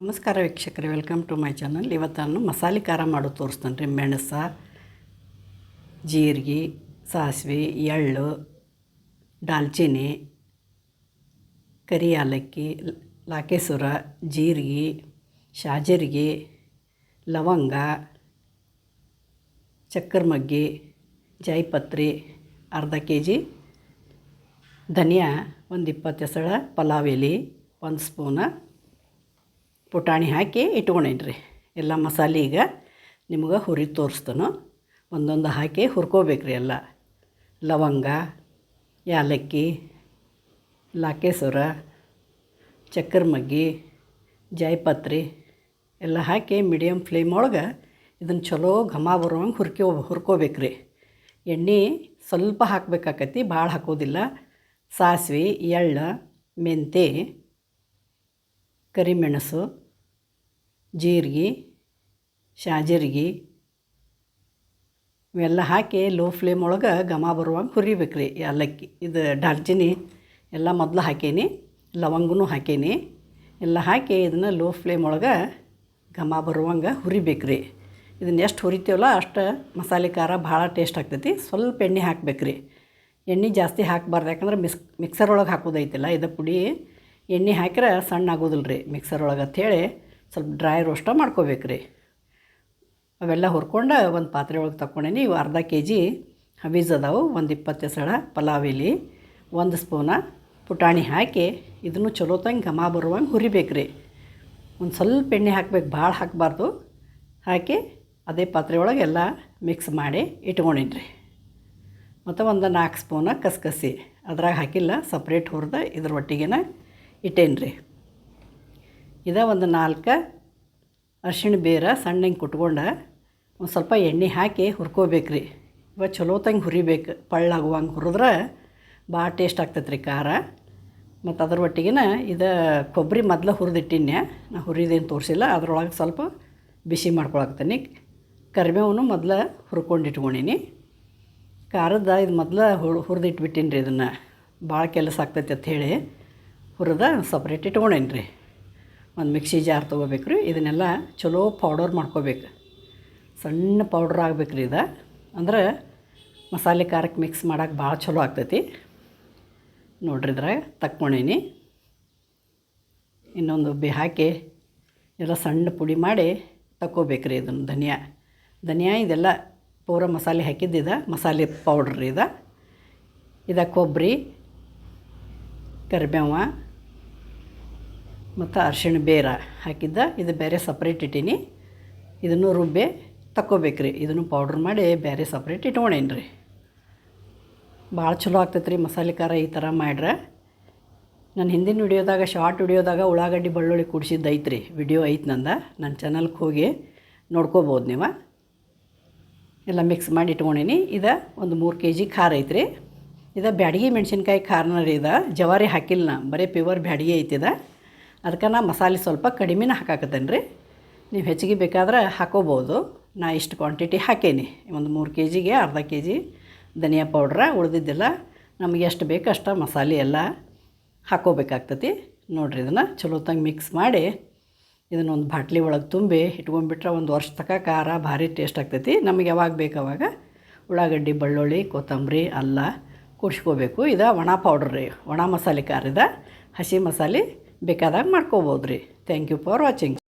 ನಮಸ್ಕಾರ ವೀಕ್ಷಕರೇ, welcome to my channel. ಇವತ್ತು ನಾನು ಮಸಾಲೆ ಖಾರ ಮಾಡೋದು ತೋರಿಸ್ತಾನೆ ರೀ. ಮೆಣಸ, ಜೀರಿಗೆ, ಸಾಸಿವೆ, ಎಳ್ಳು ದಾಲ್ಚಿನ್ನಿ ಕರಿ ಏಲಕ್ಕಿ ಲಾಕೇಸುರ, ಜೀರಿಗೆ, ಶಾಜರಿಗೆ, ಲವಂಗ ಚಕ್ಕರ್ ಮಗ್ಗಿ ಜಾಯಿಪತ್ರಿ, ಅರ್ಧ ಕೆ ಜಿ ಧನಿಯಾ, ಒಂದು ಇಪ್ಪತ್ತು ಎಸಳ ಪಲಾವ್ ಎಲೆ, ಒಂದು ಸ್ಪೂನ ಪುಟಾಣಿ ಹಾಕಿ ಇಟ್ಕೊಂಡೇನಿ ರೀ ಎಲ್ಲ ಮಸಾಲೆ ಈಗ ನಿಮ್ಗೆ ಹುರಿ ತೋರಿಸ್ತಾನು. ಒಂದೊಂದು ಹಾಕಿ ಹುರ್ಕೋಬೇಕು ರೀ ಎಲ್ಲ. ಲವಂಗ, ಯಾಲಕ್ಕಿ, ಲಾಕೇಸುರ ಚಕ್ಕರ್ ಮಗ್ಗಿ ಜಾಯಿಪತ್ರಿ ಎಲ್ಲ ಹಾಕಿ ಮೀಡಿಯಮ್ ಫ್ಲೇಮ್ ಒಳಗೆ ಇದನ್ನು ಚಲೋ ಘಮ ಬರುವಂಗೆ ಹುರ್ಕೋಬೇಕು ರೀ ಎಣ್ಣೆ ಸ್ವಲ್ಪ ಹಾಕಬೇಕಾಕತಿ, ಭಾಳ ಹಾಕೋದಿಲ್ಲ. ಸಾಸಿವೆ, ಎಳ್ಳು, ಮೆಂತೆ, ಕರಿಮೆಣಸು ಜೀರಿಗೆ, ಶಾಜೀರಿಗೆ ಇವೆಲ್ಲ ಹಾಕಿ ಲೋ ಫ್ಲೇಮ್ ಒಳಗೆ ಘಮ ಬರುವಂಗೆ ಹುರಿಬೇಕು ರೀ ಏಲಕ್ಕಿ ಇದು ಡಾಲ್ಚಿನಿ ಎಲ್ಲ ಮೊದಲು ಹಾಕೇನಿ, ಲವಂಗನೂ ಹಾಕೇನಿ. ಎಲ್ಲ ಹಾಕಿ ಇದನ್ನು ಲೋ ಫ್ಲೇಮ್ ಒಳಗೆ ಘಮ ಬರುವಂಗೆ ಹುರಿಬೇಕು ರೀ ಇದನ್ನು ಎಷ್ಟು ಹುರಿತೀವಲ್ಲ ಅಷ್ಟು ಮಸಾಲೆ ಖಾರ ಭಾಳ ಟೇಸ್ಟ್ ಆಗ್ತೈತಿ. ಸ್ವಲ್ಪ ಎಣ್ಣೆ ಹಾಕ್ಬೇಕು ರೀ ಎಣ್ಣೆ ಜಾಸ್ತಿ ಹಾಕಬಾರ್ದು, ಯಾಕಂದ್ರೆ ಮಿಸ್ ಮಿಕ್ಸರ್ ಒಳಗೆ ಹಾಕೋದೈತಿಲ್ಲ. ಇದು ಪುಡಿ ಎಣ್ಣೆ ಹಾಕಿದ್ರೆ ಸಣ್ಣ ಆಗೋದಿಲ್ಲ ರೀ ಮಿಕ್ಸರ್ ಒಳಗೆ ಅಂಥೇಳಿ ಸ್ವಲ್ಪ ಡ್ರೈ ರೋಸ್ಟ ಮಾಡ್ಕೋಬೇಕು ರೀ. ಅವೆಲ್ಲ ಹುರ್ಕೊಂಡು ಒಂದು ಪಾತ್ರೆ ಒಳಗೆ ತಗೊಂಡೇನಿ ಇವು ಅರ್ಧ ಕೆ ಜಿ ಹವೀಸ್ ಅದಾವು. ಒಂದು ಇಪ್ಪತ್ತು ಸಳ ಪಲಾವ್ ಎಲಿ, ಒಂದು ಸ್ಪೂನ ಪುಟಾಣಿ ಹಾಕಿ ಇದನ್ನು ಚಲೋ ತಂಗೆ ಘಮ ಬರುವಂಗೆ ಹುರಿಬೇಕು ರೀ. ಒಂದು ಸ್ವಲ್ಪ ಎಣ್ಣೆ ಹಾಕ್ಬೇಕು, ಭಾಳ ಹಾಕಬಾರ್ದು. ಹಾಕಿ ಅದೇ ಪಾತ್ರೆ ಒಳಗೆ ಎಲ್ಲ ಮಿಕ್ಸ್ ಮಾಡಿ ಇಟ್ಕೊಂಡಿನಿ ರೀ. ಮತ್ತು ಒಂದು ನಾಲ್ಕು ಸ್ಪೂನ ಕಸಕಸಿ. ಅದ್ರಾಗ ಹಾಕಿಲ್ಲ, ಸಪ್ರೇಟ್ ಹುರ್ದು ಇದ್ರ ಒಟ್ಟಿಗೆನ ಇಟ್ಟೇನಿ ರೀ. ಇದ ಒಂದು ನಾಲ್ಕು ಅರ್ಶಿಣ ಬೇರ ಸಣ್ಣಂಗೆ ಕುಟ್ಕೊಂಡು ಒಂದು ಸ್ವಲ್ಪ ಎಣ್ಣೆ ಹಾಕಿ ಹುರ್ಕೋಬೇಕು ರೀ ಇವಾಗ ಚಲೋತಂಗೆ ಹುರಿಬೇಕು. ಪಳ್ಳಾಗುವಂಗೆ ಹುರಿದ್ರೆ ಭಾಳ ಟೇಸ್ಟ್ ಆಗ್ತೈತೆ ರೀ ಖಾರ. ಮತ್ತು ಅದ್ರ ಒಟ್ಟಿಗಿನ ಇದು ಕೊಬ್ಬರಿ ಮೊದಲು ಹುರಿದಿಟ್ಟಿನ್ಯ. ನಾ ಹುರಿದೇನು ತೋರಿಸಿಲ್ಲ. ಅದರೊಳಗೆ ಸ್ವಲ್ಪ ಬಿಸಿ ಮಾಡ್ಕೊಳಕ್ತೀನಿ ಕರಿಬೇವನ್ನು ಮೊದಲು ಹುರ್ಕೊಂಡು ಇಟ್ಕೊಂಡೀನಿ. ಖಾರದ ಇದು ಮೊದಲು ಹುರ್ ಹುರಿದಿಟ್ಬಿಟ್ಟಿನಿ ರೀ ಇದನ್ನು. ಭಾಳ ಕೆಲಸ ಆಗ್ತೈತೆ ಅಂತ ಹೇಳಿ ಹುರಿದ ಸಪ್ರೇಟ್ ಇಟ್ಕೊಂಡೇನಿ ರೀ ಒಂದು ಮಿಕ್ಸಿ ಜಾರ್ ತೊಗೋಬೇಕು ರೀ. ಇದನ್ನೆಲ್ಲ ಚಲೋ ಪೌಡರ್ ಮಾಡ್ಕೋಬೇಕು. ಸಣ್ಣ ಪೌಡ್ರ್ ಆಗ್ಬೇಕು ರೀ ಇದು. ಅಂದ್ರೆ ಮಸಾಲೆ ಖಾರಕ್ಕೆ ಮಿಕ್ಸ್ ಮಾಡೋಕೆ ಭಾಳ ಚಲೋ ಆಗ್ತೈತಿ. ನೋಡ್ರಿ ಇದ್ರಾಗ ತಕ್ಕೊಂಡೀನಿ ಇನ್ನೊಂದು ಬಿ ಹಾಕಿ ಎಲ್ಲ ಸಣ್ಣ ಪುಡಿ ಮಾಡಿ ತಕ್ಕೋಬೇಕು ರೀ ಇದನ್ನು ಧನಿಯಾ. ಧನಿಯಾ ಇದೆಲ್ಲ ಪೂರ ಮಸಾಲೆ ಹಾಕಿದ್ದಿದ ಮಸಾಲೆ ಪೌಡ್ರ್ ಇದು. ಇದ ಕೊಬ್ಬರಿ, ಕರಿಬೇವ ಮತ್ತು ಅರ್ಶಿಣ ಬೇರ ಹಾಕಿದ್ದ. ಇದು ಬೇರೆ ಸಪ್ರೇಟ್ ಇಟ್ಟೀನಿ. ಇದನ್ನು ರುಬ್ಬೆ ತಕ್ಕೋಬೇಕು ರೀ ಇದನ್ನು ಪೌಡ್ರ್ ಮಾಡಿ ಬೇರೆ ಸಪ್ರೇಟ್ ಇಟ್ಕೊಂಡೇನಿ ರೀ ಭಾಳ ಚಲೋ ಆಗ್ತೈತೆ ರೀ ಮಸಾಲೆ ಖಾರ ಈ ಥರ ಮಾಡ್ರೆ. ನಾನು ಹಿಂದಿನ ವಿಡಿಯೋದಾಗ ಶಾರ್ಟ್ ವಿಡಿಯೋದಾಗ ಉಳ್ಳಾಗಡ್ಡಿ ಬೆಳ್ಳುಳ್ಳಿ ಕುಡಿಸಿದ್ದು ಐತೆ ರೀ ವಿಡಿಯೋ ಐತೆ ನಂದ. ನನ್ನ ಚಾನಲ್ಗೆ ಹೋಗಿ ನೋಡ್ಕೋಬೋದು ನೀವು. ಎಲ್ಲ ಮಿಕ್ಸ್ ಮಾಡಿ ಇಟ್ಕೊಂಡೀನಿ ಇದು ಒಂದು ಮೂರು ಕೆ ಜಿ ಖಾರ ಐತ್ರಿ. ಇದು ಬ್ಯಾಡಗಿ ಮೆಣಸಿನ್ಕಾಯಿ ಖಾರನ ರೀ ಇದು. ಜವಾರಿ ಹಾಕಿಲ್ಲ ನಾ ಬರೀ ಪ್ಯೂವರ್ ಬ್ಯಾಡಗಿ ಐತಿದ ಅದಕ್ಕೆ ನಾ ಮಸಾಲೆ ಸ್ವಲ್ಪ ಕಡಿಮೆನ ಹಾಕಾಕತ್ತೇನೆ ರೀ ನೀವು ಹೆಚ್ಚಿಗೆ ಬೇಕಾದ್ರೆ ಹಾಕೋಬೋದು. ನಾ ಇಷ್ಟು ಕ್ವಾಂಟಿಟಿ ಹಾಕೇನಿ. ಒಂದು ಮೂರು ಕೆ ಜಿಗೆ ಅರ್ಧ ಕೆ ಜಿ ಧನಿಯಾ ಪೌಡ್ರ ಉಳಿದಿದ್ದಿಲ್ಲ. ನಮಗೆ ಎಷ್ಟು ಬೇಕು ಅಷ್ಟು ಮಸಾಲೆ ಎಲ್ಲ ಹಾಕೋಬೇಕಾಗ್ತತಿ. ನೋಡಿರಿ ಇದನ್ನು ಚಲೋ ಮಿಕ್ಸ್ ಮಾಡಿ ಇದನ್ನೊಂದು ಬಾಟ್ಲಿ ಒಳಗೆ ತುಂಬಿ ಇಟ್ಕೊಂಡ್ಬಿಟ್ರೆ ಒಂದು ವರ್ಷ ತನಕ ಖಾರ, ಭಾರಿ ಟೇಸ್ಟ್ ಆಗ್ತೈತಿ. ನಮಗೆ ಯಾವಾಗ ಬೇಕು ಅವಾಗ ಉಳ್ಳಾಗಡ್ಡಿ, ಬೆಳ್ಳುಳ್ಳಿ, ಕೊತ್ತಂಬರಿ, ಅಲ್ಲ ಕುಡ್ಸ್ಕೋಬೇಕು. ಇದು ಒಣ ಪೌಡ್ರ್ ರೀ. ಒಣ ಮಸಾಲೆ ಖಾರ ಇದೆ. ಹಸಿ ಮಸಾಲೆ ಬೇಕಾದಾಗ ಮಾಡ್ಕೋಬೋದು ರೀ ಥ್ಯಾಂಕ್ ಯು ಫಾರ್ ವಾಚಿಂಗ್